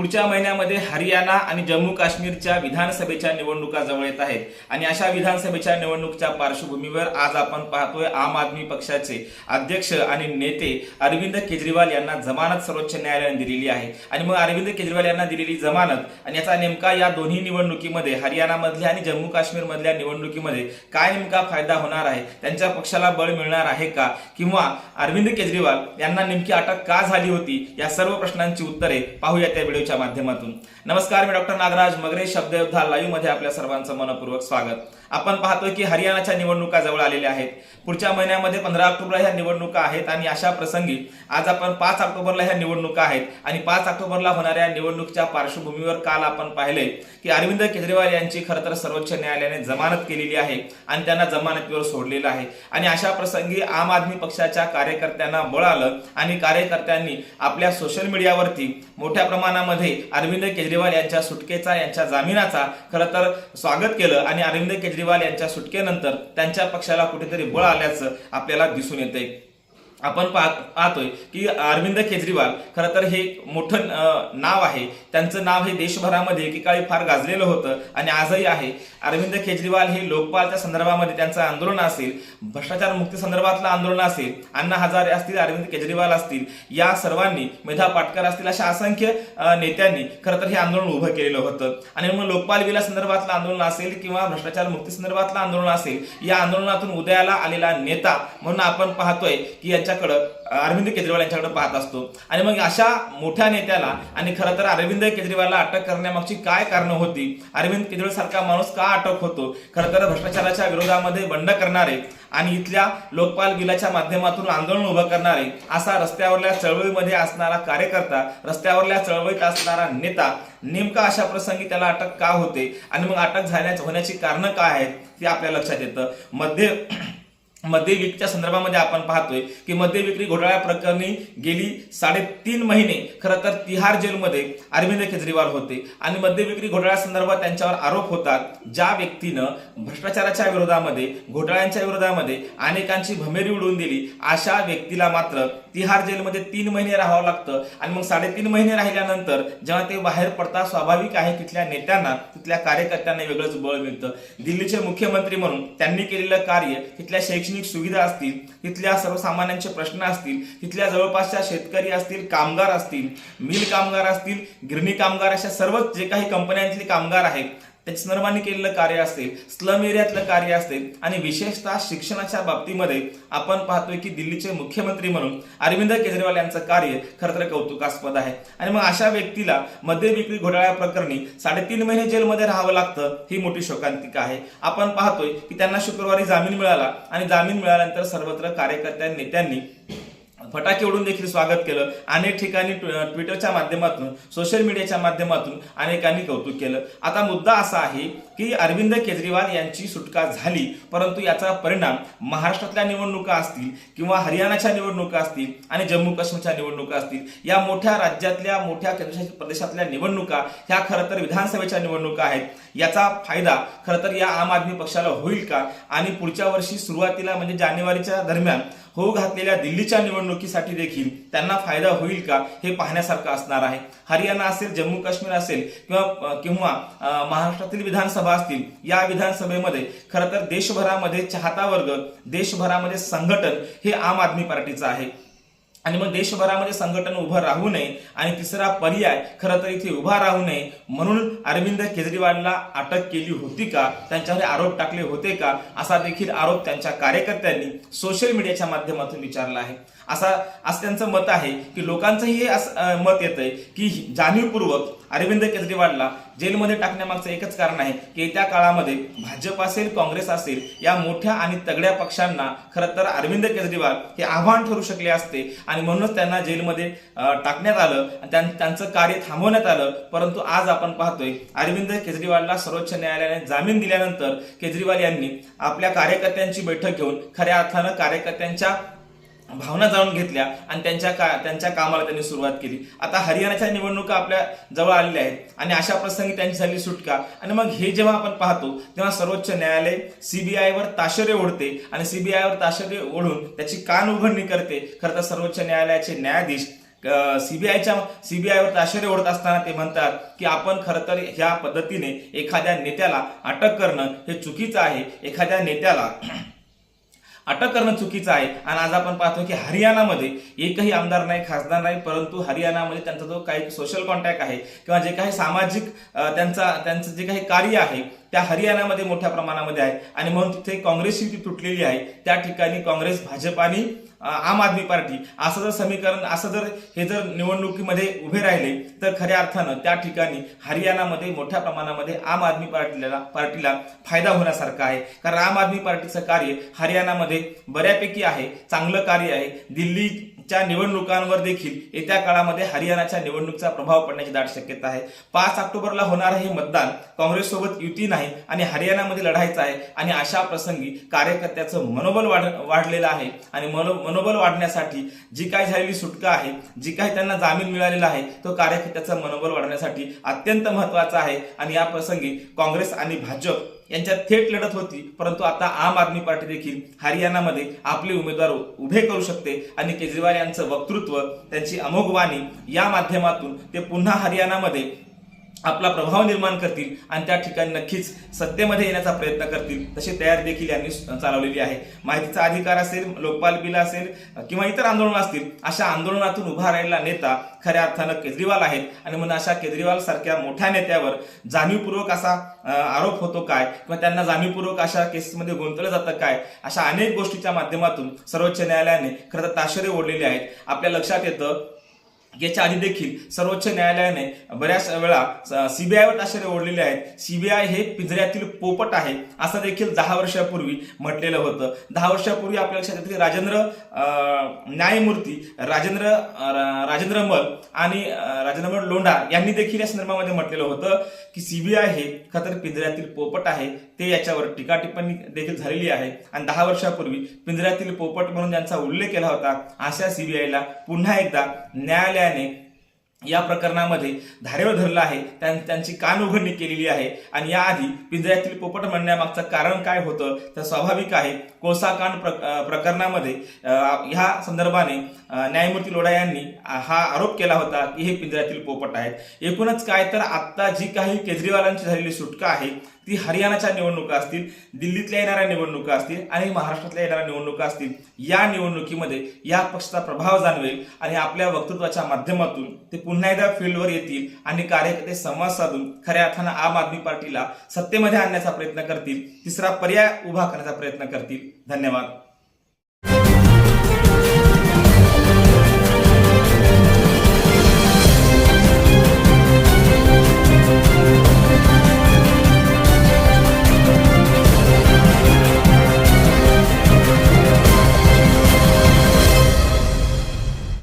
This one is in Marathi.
पुढच्या महिन्यामध्ये हरियाणा आणि जम्मू काश्मीरच्या विधानसभेच्या निवडणुका जवळ येत आहेत. आणि अशा विधानसभेच्या निवडणुकीच्या पार्श्वभूमीवर आज आपण पाहतोय आम आदमी पक्षाचे अध्यक्ष आणि नेते अरविंद केजरीवाल यांना जमानत सर्वोच्च न्यायालयाने दिलेली आहे. आणि मग अरविंद केजरीवाल यांना दिलेली जमानत आणि याचा नेमका या दोन्ही निवडणुकीमध्ये हरियाणामधल्या आणि जम्मू काश्मीर मधल्या निवडणुकीमध्ये काय नेमका फायदा होणार आहे? त्यांच्या पक्षाला बळ मिळणार आहे का? किंवा अरविंद केजरीवाल यांना नेमकी अटक का झाली होती? या सर्व प्रश्नांची उत्तरे पाहूया त्या व्हिडिओच्या माध्यमातून. नमस्कार मी डॉक्टर नागराज मगरे शब्दयोद्धा लाईव्हमध्ये आपल्या सर्वांचं मनपूर्वक स्वागत. आपण पाहतोय की हरियाणाच्या निवडणुका जवळ आलेल्या आहेत. पुढच्या महिन्यामध्ये पंधरा ऑक्टोबरला ह्या निवडणुका आहेत आणि अशा प्रसंगी आज आपण पाच ऑक्टोबरला ह्या निवडणुका आहेत. आणि पाच ऑक्टोबरला होणाऱ्या निवडणुकीच्या पार्श्वभूमीवर काल आपण पाहिले की अरविंद केजरीवाल यांची खरं तर सर्वोच्च न्यायालयाने जमानत केलेली आहे आणि त्यांना जमानतीवर सोडलेलं आहे. आणि अशा प्रसंगी आम आदमी पक्षाच्या कार्यकर्त्यांना बळ आलं आणि कार्यकर्त्यांनी आपल्या सोशल मीडियावरती मोठ्या प्रमाणामध्ये अरविंद केजरीवाल यांच्या सुटकेचा यांच्या जामिनाचा खरं तर स्वागत केलं आणि अरविंद केजरीवाल यांच्या सुटकेनंतर त्यांच्या पक्षाला कुठेतरी बळ आल्याचं आपल्याला दिसून येतंय. आपण पाहत पाहतोय की अरविंद केजरीवाल खरं तर हे मोठं नाव आहे. त्यांचं नाव हे देशभरामध्ये एकेकाळी फार गाजलेलं होतं आणि आजही आहे. अरविंद केजरीवाल हे लोकपालच्या संदर्भामध्ये त्यांचं आंदोलन असेल भ्रष्टाचार मुक्ती संदर्भातलं आंदोलन असेल अण्णा हजारे असतील अरविंद केजरीवाल असतील या सर्वांनी मेधा पाटकर असतील अशा असंख्य नेत्यांनी खरं तर हे आंदोलन उभं केलेलं होतं. आणि मग लोकपाल विला संदर्भातलं आंदोलन असेल किंवा भ्रष्टाचार मुक्ती संदर्भातलं आंदोलन असेल या आंदोलनातून उदयाला आलेला नेता म्हणून आपण पाहतोय की याच्याकडं अरविंद केजरीवाल यांच्याकडे पाहत असतो. आणि मग अशा मोठ्या नेत्याला आणि खरं तर अरविंद केजरीवालला अटक करण्यामागची काय कारणं होती? अरविंद केजरीवाल सारखा माणूस का अटक होतो? खरं तर भ्रष्टाचाराच्या विरोधामध्ये बंड करणारे आणि इथल्या लोकपाल बिलाच्या माध्यमातून आंदोलन उभं करणारे असा रस्त्यावरल्या चळवळीमध्ये असणारा कार्यकर्ता रस्त्यावरल्या चळवळीत असणारा नेता नेमका अशा प्रसंगी त्याला अटक का होते? आणि मग अटक झाल्या होण्याची कारणं काय आहेत ते आपल्या लक्षात येतं. मध्ये मद्य विक्रीच्या संदर्भामध्ये आपण पाहतोय की मद्य विक्री घोटाळ्या प्रकरणी गेली साडेतीन महिने खरं तर तिहार जेलमध्ये अरविंद केजरीवाल होते. आणि मद्य विक्री घोटाळ्या संदर्भात त्यांच्यावर आरोप होतात ज्या व्यक्तीनं भ्रष्टाचाराच्या विरोधामध्ये घोटाळ्यांच्या विरोधामध्ये अनेकांची भमेरी उडवून दिली अशा व्यक्तीला मात्र तिहार जेलमध्ये तीन महिने राहावं लागतं. आणि मग साडेतीन महिने राहिल्यानंतर जेव्हा ते बाहेर पडतात स्वाभाविक आहे तिथल्या नेत्यांना तिथल्या कार्यकर्त्यांना वेगळंच बळ मिळतं. दिल्लीचे मुख्यमंत्री म्हणून त्यांनी केलेलं कार्य तिथल्या शैक्षणिक सुविधा असतील तिथल्या सर्वसामान्यांचे प्रश्न असतील तिथल्या जवळपासच्या शेतकरी असतील कामगार असतील मिल कामगार असतील गिरणी कामगार अशा सर्वच जे काही कंपन्यांतले कामगार आहेत त्याच्या केलेलं कार्य असेल स्लम एरियातलं कार्य असेल आणि विशेषतः शिक्षणाच्या बाबतीमध्ये आपण पाहतोय की दिल्लीचे मुख्यमंत्री म्हणून अरविंद केजरीवाल यांचं कार्य खरं तर कौतुकास्पद आहे. आणि मग अशा व्यक्तीला मद्य विक्री घोटाळ्या प्रकरणी साडेतीन महिने जेलमध्ये राहावं लागतं ही मोठी शोकांतिका आहे. आपण पाहतोय की त्यांना शुक्रवारी जामीन मिळाला आणि जामीन मिळाल्यानंतर सर्वत्र कार्यकर्त्या नेत्यांनी फटाके उडून देखील स्वागत केलं. अनेक ठिकाणी ट्विटरच्या माध्यमातून सोशल मीडियाच्या माध्यमातून अनेकांनी कौतुक केलं. आता मुद्दा असा आहे की अरविंद केजरीवाल यांची सुटका झाली परंतु याचा परिणाम महाराष्ट्रातल्या निवडणुका असतील किंवा हरियाणाच्या निवडणुका असतील आणि जम्मू काश्मीरच्या निवडणुका असतील या मोठ्या राज्यातल्या मोठ्या केंद्रशासित प्रदेशातल्या निवडणुका ह्या खरं तर विधानसभेच्या निवडणुका आहेत. याचा फायदा खरं तर या आम आदमी पक्षाला होईल का? आणि पुढच्या वर्षी सुरुवातीला म्हणजे जानेवारीच्या दरम्यान होऊ घातलेल्या दिल्लीच्या निवडणुकीसाठी देखील त्यांना फायदा होईल का हे पाहण्यासारखं असणार आहे. हरियाणा असेल जम्मू काश्मीर असेल किंवा किंवा महाराष्ट्रातील विधानसभा असतील या विधानसभेमध्ये खरं तर देशभरामध्ये चाहता वर्ग देशभरामध्ये संघटन हे आम आदमी पार्टीचं आहे. आणि मग देशभरामध्ये संघटन उभं राहू नये आणि तिसरा पर्याय खरं तर इथे उभा राहू नये. म्हणून अरविंद केजरीवालला अटक केली होती का? त्यांच्यावर आरोप टाकले होते का? असा देखील आरोप त्यांच्या कार्यकर्त्यांनी सोशल मीडियाच्या माध्यमातून विचारला आहे. असा असं त्यांचं मत आहे की लोकांचंही हे असं मत येतंय की जाणीवपूर्वक अरविंद केजरीवालला जेलमध्ये टाकण्यामागचं एकच कारण आहे की येत्या काळामध्ये भाजप असेल काँग्रेस असेल या मोठ्या आणि तगड्या पक्षांना खरं तर अरविंद केजरीवाल हे आव्हान ठरू शकले असते. आणि म्हणूनच त्यांना जेलमध्ये टाकण्यात आलं आणि त्यां- त्यांचं कार्य थांबवण्यात आलं. परंतु आज आपण पाहतोय अरविंद केजरीवालला सर्वोच्च न्यायालयाने जामीन दिल्यानंतर केजरीवाल यांनी आपल्या कार्यकर्त्यांची बैठक घेऊन खऱ्या अर्थानं कार्यकर्त्यांच्या भावना जाणून घेतल्या आणि त्यांच्या का त्यांच्या कामाला त्यांनी सुरुवात केली. आता हरियाणाच्या निवडणुका आपल्या जवळ आलेल्या आहेत आणि अशा प्रसंगी त्यांची झाली सुटका. आणि मग हे जेव्हा आपण पाहतो तेव्हा सर्वोच्च न्यायालय सीबीआयवर ताशेरे ओढते आणि सीबीआयवर ताशेरे ओढून त्याची कान उघडणी करते. खरं तर सर्वोच्च न्यायालयाचे न्यायाधीश सीबीआयच्या सीबीआयवर ताशेरे ओढत असताना ते म्हणतात की आपण खरं तर ह्या पद्धतीने एखाद्या नेत्याला अटक करणं हे चुकीचं आहे. एखाद्या नेत्याला अटक करणं चुकीचं आहे. आणि आज आपण पाहतो की हरियाणामध्ये एकही आमदार नाही खासदार नाही परंतु हरियाणामध्ये त्यांचा जो काही सोशल कॉन्टॅक्ट आहे किंवा जे काही सामाजिक त्यांचा त्यांचं जे काही कार्य आहे त्या हरियाणामध्ये मोठ्या प्रमाणामध्ये आहे. आणि म्हणून तिथे काँग्रेसची ती तुटलेली आहे. त्या ठिकाणी काँग्रेस भाजप आणि आम आदमी पार्टी असं जर समीकरण असं जर हे जर निवडणुकीमध्ये उभे राहिले तर खऱ्या अर्थानं त्या ठिकाणी हरियाणामध्ये मोठ्या प्रमाणामध्ये आम आदमी पार्टीला पार्टीला फायदा होण्यासारखा आहे. कारण आम आदमी पार्टीचं कार्य हरियाणामध्ये बऱ्यापैकी आहे चांगलं कार्य आहे. दिल्ली च्या निवडणुकांवर देखील येत्या काळामध्ये हरियाणाच्या निवडणुकीचा प्रभाव पडण्याची दाट शक्यता आहे. पाच ऑक्टोबरला होणारं हे मतदान काँग्रेससोबत युती नाही आणि हरियाणामध्ये लढायचं आहे आणि अशा प्रसंगी कार्यकर्त्याचं मनोबल वाढ वाढलेलं आहे. आणि मनो मनोबल वाढण्यासाठी जी काय झालेली सुटका आहे जी काही त्यांना जामीन मिळालेला आहे तो कार्यकर्त्याचं मनोबल वाढण्यासाठी अत्यंत महत्त्वाचा आहे. आणि या प्रसंगी काँग्रेस आणि भाजप यांच्यात थेट लढत होती. परंतु आता आम आदमी पार्टी देखील हरियाणामध्ये आपले उमेदवार उभे करू शकते आणि केजरीवाल यांचं वक्तृत्व त्यांची अमोघ वाणी या माध्यमातून ते पुन्हा हरियाणामध्ये आपला प्रभाव निर्माण करतील आणि त्या ठिकाणी नक्कीच सत्तेमध्ये येण्याचा प्रयत्न करतील तशी तयारी देखील यांनी चालवलेली आहे. माहितीचा अधिकार असेल लोकपाल बिल असेल किंवा इतर आंदोलन असतील अशा आंदोलनातून उभा राहिलेला नेता खऱ्या अर्थानं केजरीवाल आहेत. आणि म्हणून अशा केजरीवाल सारख्या मोठ्या नेत्यावर जाणीवपूर्वक असा आरोप होतो काय किंवा त्यांना जाणीवपूर्वक अशा केसेसमध्ये गुंतवलं जातं काय अशा अनेक गोष्टीच्या माध्यमातून सर्वोच्च न्यायालयाने खरं तर ताशेरे ओढलेले आहेत. आपल्या लक्षात येतं याच्या आधी देखील सर्वोच्च न्यायालयाने बऱ्याच वेळा सीबीआयवर आश्चर्य ओढलेले आहेत. सीबीआय हे पिंजऱ्यातील पोपट आहे असं देखील दहा वर्षापूर्वी म्हटलेलं होतं. दहा वर्षापूर्वी आपल्या लक्षात येतं की राजेंद्र न्यायमूर्ती राजेंद्र राजेंद्र मल आणि राजेंद्र मल लोंढा यांनी देखील या संदर्भामध्ये म्हटलेलं होतं की सीबीआय हे खतर पिंजऱ्यातील पोपट आहे ते याच्यावर टीका टिप्पणी देखील झालेली आहे. आणि दहा वर्षापूर्वी पिंजऱ्यातील पोपट म्हणून ज्यांचा उल्लेख केला होता अशा सीबीआयला पुन्हा एकदा न्यायालयाने या प्रकरणामध्ये धारेवर धरलं आहे त्यांची कान उघडणी केलेली आहे. आणि याआधी पिंजऱ्यातील पोपट म्हणण्यामागचं कारण काय होतं तर स्वाभाविक आहे कोळसा कांड प्र- प्रकरणामध्ये ह्या संदर्भाने न्यायमूर्ती लोढा यांनी हा आरोप केला होता की हे पिंजऱ्यातील पोपट आहेत. एकूणच काय तर आता जी काही केजरीवालांची झालेली सुटका आहे ती हरियाणाच्या निवडणुका असतील दिल्लीतल्या येणाऱ्या निवडणुका असतील आणि महाराष्ट्रातल्या येणाऱ्या निवडणुका असतील या निवडणुकीमध्ये या पक्षाचा प्रभाव जाणवेल आणि आपल्या वक्तृत्वाच्या माध्यमातून ते पुन्हा एकदा फील्डवर येतील आणि कार्यकर्ते संवाद साधून खऱ्या अर्थानं आम आदमी पार्टीला सत्तेमध्ये आणण्याचा प्रयत्न करतील तिसरा पर्याय उभा करण्याचा प्रयत्न करतील. धन्यवाद.